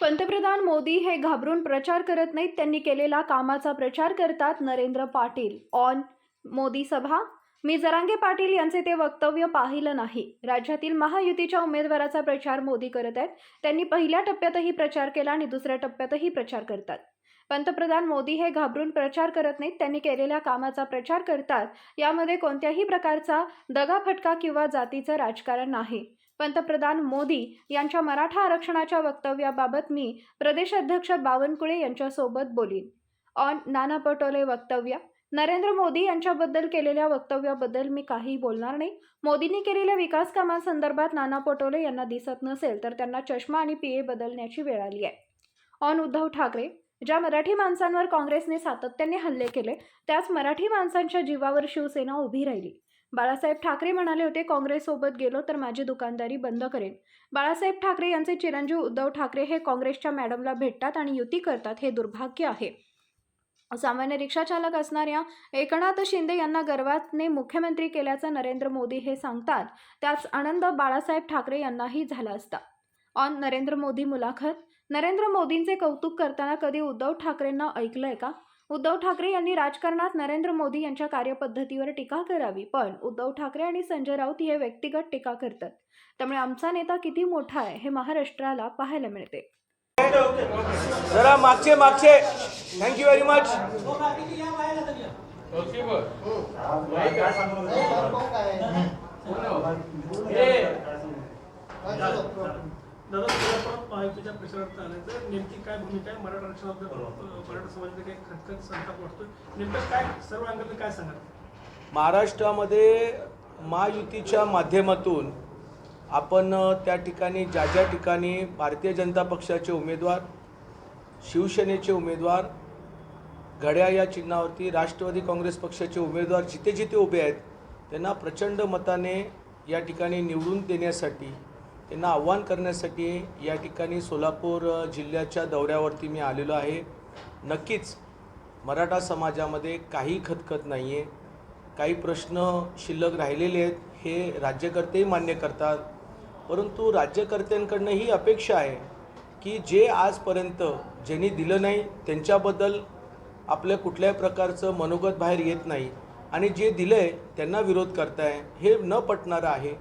पंतप्रधान मोदी हे घाबरून प्रचार करत नाहीत. त्यांनी केलेला कामाचा प्रचार करतात नरेंद्र पाटील. ऑन मोदी सभा? मी जरांगे पाटील यांचे ते वक्तव्य पाहिलं नाही. राज्यातील महायुतीच्या उमेदवाराचा प्रचार मोदी करत आहेत. त्यांनी पहिल्या टप्प्यातही प्रचार केला आणि दुसऱ्या टप्प्यातही प्रचार करतात. पंतप्रधान मोदी हे घाबरून प्रचार करत नाहीत. त्यांनी केलेल्या कामाचा प्रचार करतात. यामध्ये कोणत्याही प्रकारचा दगाफटका किंवा जातीचं राजकारण नाही. पंतप्रधान मोदी यांच्या मराठा आरक्षणाच्या वक्तव्याबाबत मी प्रदेशाध्यक्ष बावनकुळे यांच्यासोबत बोलीन. ऑन नाना पटोले वक्तव्य नरेंद्र मोदी यांच्याबद्दल केलेल्या वक्तव्याबद्दल मी काही बोलणार नाही. मोदींनी केलेल्या विकास कामांसंदर्भात नाना पटोले यांना दिसत नसेल तर त्यांना चष्मा आणि पीए बदलण्याची वेळ आली आहे. ऑन उद्धव ठाकरे ज्या मराठी माणसांवर काँग्रेसने सातत्याने हल्ले केले त्याच मराठी माणसांच्या जीवावर शिवसेना उभी राहिली. बाळासाहेब ठाकरे म्हणाले होते काँग्रेससोबत गेलो तर माझी दुकानदारी बंद करेन. बाळासाहेब ठाकरे यांचे चिरंजीव उद्धव ठाकरे हे काँग्रेसच्या मॅडमला भेटतात आणि युती करतात हे दुर्भाग्य आहे. सामान्य रिक्षाचालक असणाऱ्या एकनाथ शिंदे यांना गर्वाने मुख्यमंत्री केल्याचं नरेंद्र मोदी हे सांगतात. त्याच आनंद बाळासाहेब ठाकरे यांनाही झाला असता. ऑन नरेंद्र मोदी मुलाखत. नरेंद्र मोदींचे कौतुक करताना कधी उद्धव ठाकरेंना ऐकलंय का? उद्धव ठाकरे यांनी राजकारणात नरेंद्र मोदी यांच्या कार्यपद्धतीवर टीका करावी पण उद्धव ठाकरे आणि संजय राऊत हे व्यक्तिगत टीका करतात. त्यामुळे आमचा नेता किती मोठा आहे हे महाराष्ट्राला पाहायला मिळते. जरा मागचे मागचे. थँक्यू व्हेरी मच दादा तुला पण महायुतीच्या प्रचारात आल्याचं नेमकी काय भूमिका आहे? मराठा आरक्षणाबद्दल मराठा समाजाला काही खतखत संताप वाटतोय. नेमकं काय सर्व अंगातलं काय सांगाल? महाराष्ट्रामध्ये महायुतीच्या माध्यमातून आपण त्या ठिकाणी ज्या ज्या ठिकाणी भारतीय जनता पक्षाचे उमेदवार शिवसेनेचे उमेदवार घड्या या चिन्हावरती राष्ट्रवादी काँग्रेस पक्षाचे उमेदवार जिथे जिथे उभे आहेत त्यांना प्रचंड मताने या ठिकाणी निवडून देण्यासाठी त्यांना आव्हान करण्यासाठी या ठिकाणी सोलापूर जिल्ह्याच्या दौऱ्यावरती मी आलेलो आहे. नक्कीच मराठा समाजामध्ये काही खतखत नाही आहे काही प्रश्न शिल्लक राहिलेले आहेत हे राज्यकर्तेही मान्य करतात. परंतु राज्यकर्त्यांकडनं ही अपेक्षा आहे की जे आजपर्यंत ज्यांनी दिलं नाही त्यांच्याबद्दल आपल्या कुठल्याही प्रकारचं मनोगत बाहेर येत नाही. आणि जे दिलं आहे त्यांना विरोध करताय हे न पटणारं आहे.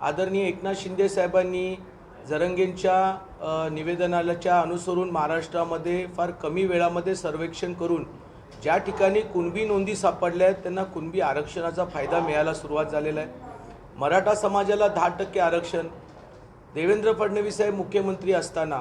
आदरणीय एकनाथ शिंदे साहेबांनी जरंगेंच्या निवेदनाच्या अनुसरून महाराष्ट्रामध्ये फार कमी वेळामध्ये सर्वेक्षण करून ज्या ठिकाणी कुणबी नोंदी सापडल्या आहेत त्यांना कुणबी आरक्षणाचा फायदा मिळायला सुरुवात झालेला आहे. मराठा समाजाला दहा टक्के आरक्षण देवेंद्र फडणवीस साहेब मुख्यमंत्री असताना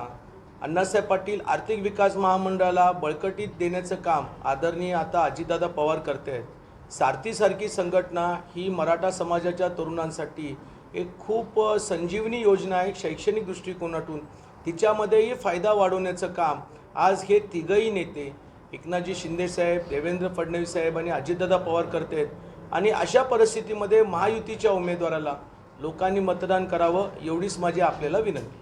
अण्णासाहेब पाटील आर्थिक विकास महामंडळाला बळकटीत देण्याचं काम आदरणीय आता अजितदादा पवार करते आहेत सारथीसारखी संघटना ही मराठा समाजाच्या तरुणांसाठी एक खूप संजीवनी योजना आहे शैक्षणिक दृष्टिकोनातून. तिच्यामध्येही फायदा वाढवण्याचं काम आज हे तिघही नेते एकनाथजी शिंदेसाहेब देवेंद्र फडणवीस साहेब आणि अजितदादा पवार करते आहेत आणि अशा परिस्थितीमध्ये महायुतीच्या उमेदवाराला लोकांनी मतदान करावं एवढीच माझी आपल्याला विनंती.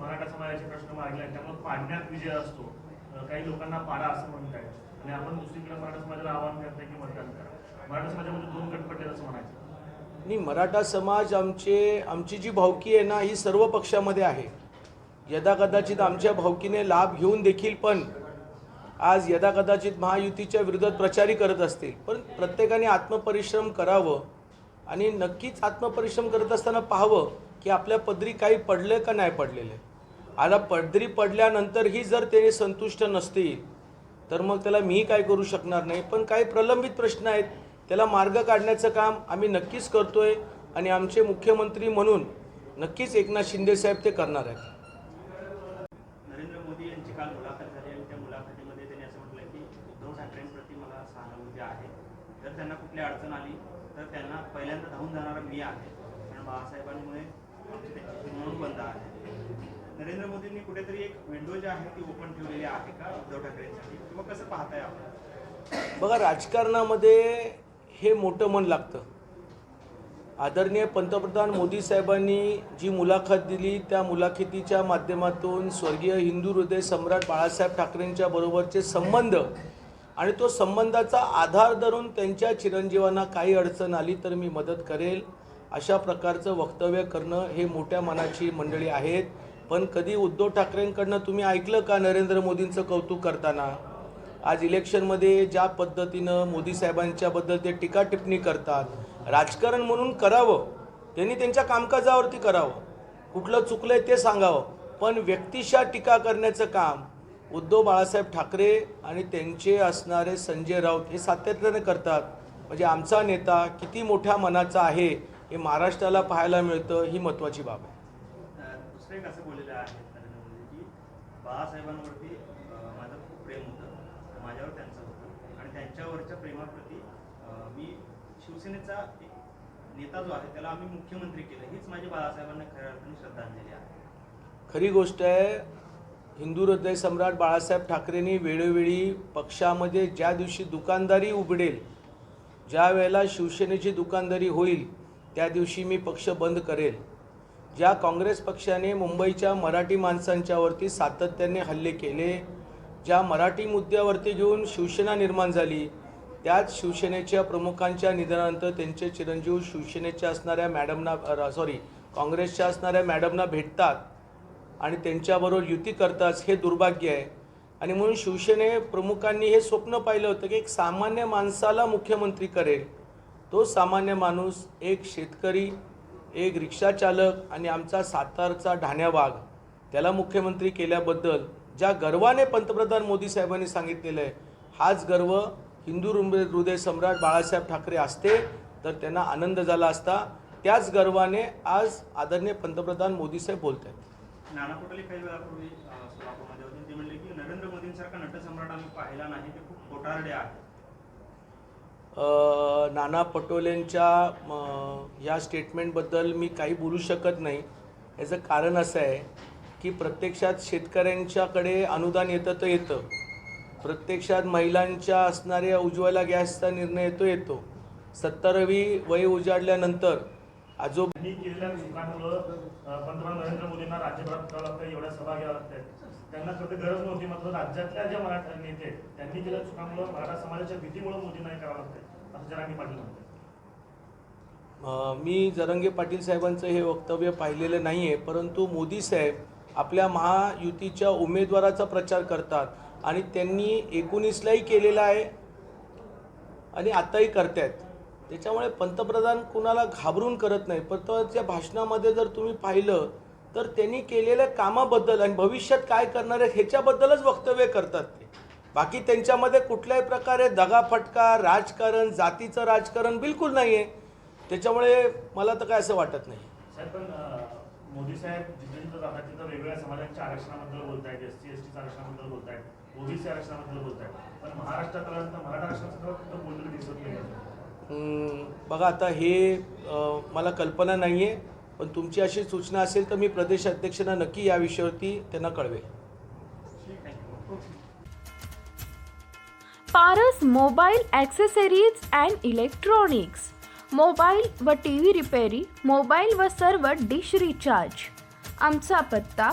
मराठा समाजाचे प्रश्न मागले त्यामुळे पाडण्यात विजय असतो. काही लोकांना पाडा असं म्हणतायत. आणि आपण दुसरीकडे मराठा समाजाला आवाहन करताय की मतदान करा. मराठा समाजामध्ये दोन गट पडले असं म्हणायचं. मराठा समाज आमचे आमची जी भावकी आहे ना ही सर्व पक्षामध्ये आहे. यदा कदाचित आमच्या भावकीने लाभ घेऊन देखील पण आज यदा कदाचित महायुतीच्या विरोधात प्रचारही करत असतील. पण प्रत्येकाने आत्मपरिश्रम करावं आणि नक्कीच आत्मपरिश्रम करत असताना पाहावं की आपल्या पदरी काही पडलं का नाही पडलेलं. आता पदरी पडल्यानंतरही जर ते संतुष्ट नसतील तर मग त्याला मी काय करू शकणार नाही? पण काही प्रलंबित प्रश्न आहेत. त्याला मार्ग काढण्याचं काम आम्ही नक्कीच करतोय आणि आमचे मुख्यमंत्री म्हणून नक्कीच एकनाथ शिंदे साहेब ते करणार आहेत. नरेंद्र मोदी यांची काल मुलाखत झाली आणि त्या मुलाखतीमध्ये त्यांनी असं म्हटलं की उद्धव ठाकरेंप्रती मला सहानुभूती आहे. जर त्यांना कुठली अडचण आली तर त्यांना पहिल्यांदा धावून जाणारा मी आहे. कारण बाळासाहेबांमुळे आमची त्यांची जुळवून बंद आहे. नरेंद्र मोदींनी कुठेतरी एक विंडो जी आहे ती ओपन ठेवलेली आहे का? उद्धव ठाकरेंसाठी? किंवा कसं पाहताय आपण? बघा राजकारणामध्ये हे मोठं मन लागतं. आदरणीय पंतप्रधान मोदी साहेबांनी जी मुलाखत दिली त्या मुलाखतीच्या माध्यमातून स्वर्गीय हिंदू हृदय सम्राट बाळासाहेब ठाकरेंच्या बरोबरचे संबंध आणि तो संबंधाचा आधार धरून त्यांच्या चिरंजीवांना काही अडचण आली तर मी मदत करेल. अशा प्रकारचं वक्तव्य करणं हे मोठ्या मनाची मंडळी आहेत. पण कधी उद्धव ठाकरेंकडनं तुम्ही ऐकलं का नरेंद्र मोदींचं कौतुक करताना? आज इलेक्शनमध्ये ज्या पद्धतीनं मोदी साहेबांच्याबद्दल ते टीका टिप्पणी करतात राजकारण म्हणून करावं त्यांनी त्यांच्या कामकाजावरती करावं. कुठलं चुकलं आहे ते सांगावं. पण व्यक्तिशा टीका करण्याचं काम उद्धव बाळासाहेब ठाकरे आणि त्यांचे असणारे संजय राऊत हे सातत्याने करतात. म्हणजे आमचा नेता किती मोठ्या मनाचा आहे हे महाराष्ट्राला पाहायला मिळतं ही महत्त्वाची बाब आहे. दुसरं बाळासाहेबांवरती अं, माझं खूप प्रेम होतं माझ्यावर त्यांचं होतं आणि प्रेमाप्रती मी शिवसेनेचा एक नेता जो आहे त्याला आम्ही मुख्यमंत्री केलं. हीच माझ्या बाळासाहेबांना खऱ्या अर्थाने श्रद्धांजली आहे. खरी गोष्ट आहे हिंदू हृदय सम्राट बाळासाहेब ठाकरेंनी वेळोवेळी पक्षामध्ये ज्या दिवशी दुकानदारी उघडेल ज्या वेळेला शिवसेनेची दुकानदारी होईल त्या दिवशी मी पक्ष बंद करेल. ज्या काँग्रेस पक्षाने मुंबईच्या मराठी माणसांच्यावरती सातत्याने हल्ले केले ज्या मराठी मुद्द्यावरती घेऊन शिवसेना निर्माण झाली त्याच शिवसेनेच्या प्रमुखांच्या निधनानंतर त्यांचे चिरंजीव शिवसेनेच्या असणाऱ्या मॅडमना सॉरी काँग्रेसच्या असणाऱ्या मॅडमना भेटतात आणि त्यांच्याबरोबर युती करतात हे दुर्भाग्य आहे. आणि म्हणून शिवसेने प्रमुखांनी हे स्वप्न पाहिलं होतं की एक सामान्य माणसाला मुख्यमंत्री करेल. तो सामान्य माणूस एक शेतकरी एक रिक्षाचालक आणि आमचा सातारचा ढाण्यावाग त्याला मुख्यमंत्री केल्याबद्दल ज्या गर्वाने पंतप्रधान मोदी साहेबांनी सांगितलेलं आहे हाच गर्व हिंदू हृदय हृदय सम्राट बाळासाहेब ठाकरे असते तर त्यांना आनंद झाला असता. त्याच गर्वाने आज आदरणीय पंतप्रधान मोदी साहेब बोलत आहेत नाना पटोले काही वेळापूर्वी अं, सोलापूरमध्ये होते. ते म्हणले की नरेंद्र मोदींसारखा नटसम्राट आम्ही पाहिला नाही ते खूप खोटारडे आहे अ, नाना पटोलेंच्या या स्टेटमेंटबद्दल मी काही बोलू शकत नाही. याचं कारण असं आहे की प्रत्यक्षात शेतकऱ्यांच्याकडे अनुदान येतं तर येतं. प्रत्यक्षात महिलांच्या असणाऱ्या उज्ज्वला गॅसचा निर्णय येतो येतो. सत्तरावी वय उजाडल्यानंतर आजो त्यांनी केलेल्या चुकांमुळं अं, पंतप्रधान नरेंद्र मोदींना राज्यभरात लागतं एवढ्या सभा घ्याव्या लागतात. त्यांना कधी गरज नव्हती मात्र राज्यातल्या ज्या मराठा नेते त्यांनी चुकांमुळं मराठा समाजाच्या भीतीमुळे मोदींना करावं लागतं असं जरांगी पाटील म्हणतात मी जरंगे पाटील साहेबांचं हे वक्तव्य पाहिलेलं नाही आहे परंतु मोदी साहेब आपल्या महायुतीच्या उमेदवाराचा प्रचार करतात. आणि त्यांनी एकोणीसलाही केलेला आहे आणि आताही करतायत. त्याच्यामुळे पंतप्रधान कुणाला घाबरून करत नाही. पंतप्रधानच्या भाषणामध्ये जर तुम्ही पाहिलं तर त्यांनी केलेल्या कामाबद्दल आणि भविष्यात काय करणार आहेत ह्याच्याबद्दलच वक्तव्य करतात ते. बाकी त्यांच्यामध्ये कुठल्याही प्रकारे दगाफटका राजकारण जातीचं राजकारण बिलकुल नाही आहे त्याच्यामुळे मला तर काय असं वाटत नाही. मोदी साहेब जिथं जिथं जातात तिथं वेगवेगळ्या समाजांच्या आरक्षणाबद्दल बोलतायत एस टी एस टीच्या आरक्षणाबद्दल बोलतायत. ओबीसी आरक्षणाबद्दल बोलतायत. पण महाराष्ट्रात आल्यानंतर मराठा बोललेलं दिसत नाही. बघा आता हे मला कल्पना नाही आहे पण तुमची अशी सूचना असेल तर मी प्रदेश अध्यक्षांना नक्की या विषयावरती त्यांना कळवेल. Paras mobile accessories and electronics. Mobile व टी व्ही रिपेरी मोबाईल व सर्व डिश रिचार्ज. आमचा पत्ता